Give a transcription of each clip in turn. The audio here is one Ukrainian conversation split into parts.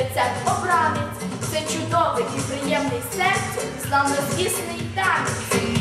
рецепт обранець, це чудовий і приємний серцю, славнозвісний танець.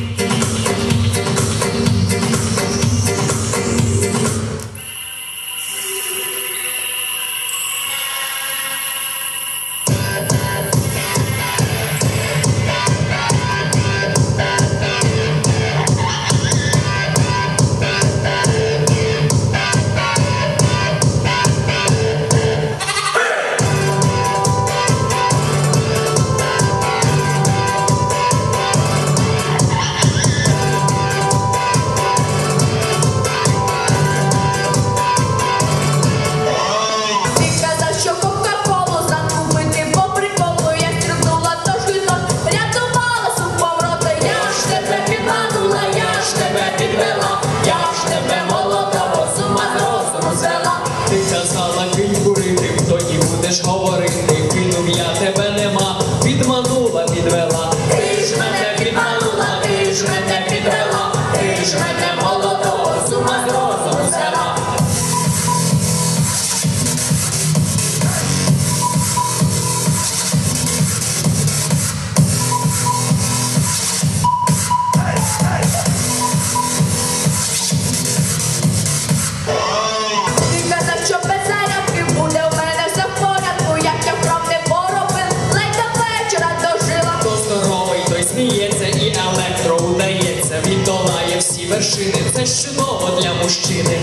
Krishna Namo чудово для мужчини.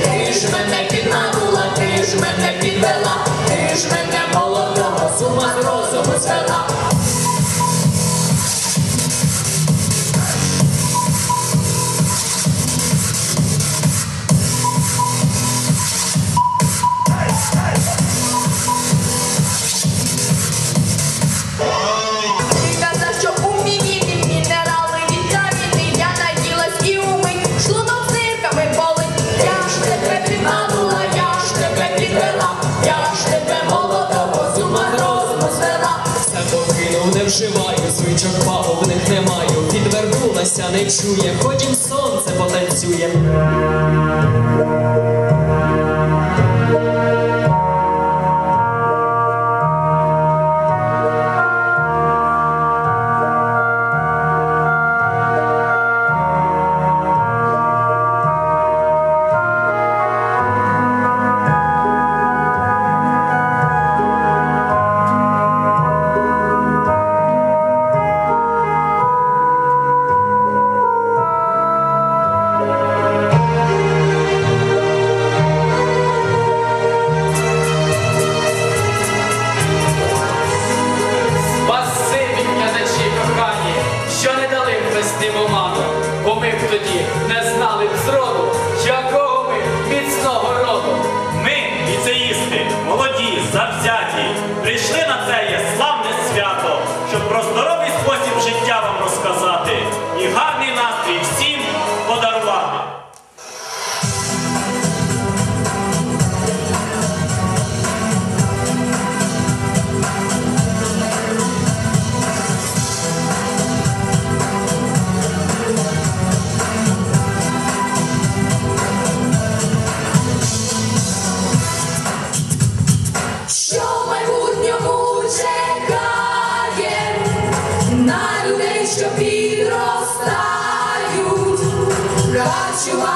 я ж тебе молодого зума розвера Все покинув, не вживаю, свічок пагубних не маю, відвернулася, не чує, потім сонце потанцює. марно, бо ми б тоді не знали б зроду, якого ми міцного роду. Ми, ліцеїсти, молоді, завзяті, прийшли на це є славне свято, щоб про здоровий спосіб життя вам розказати. І гарно що підростають, бачу.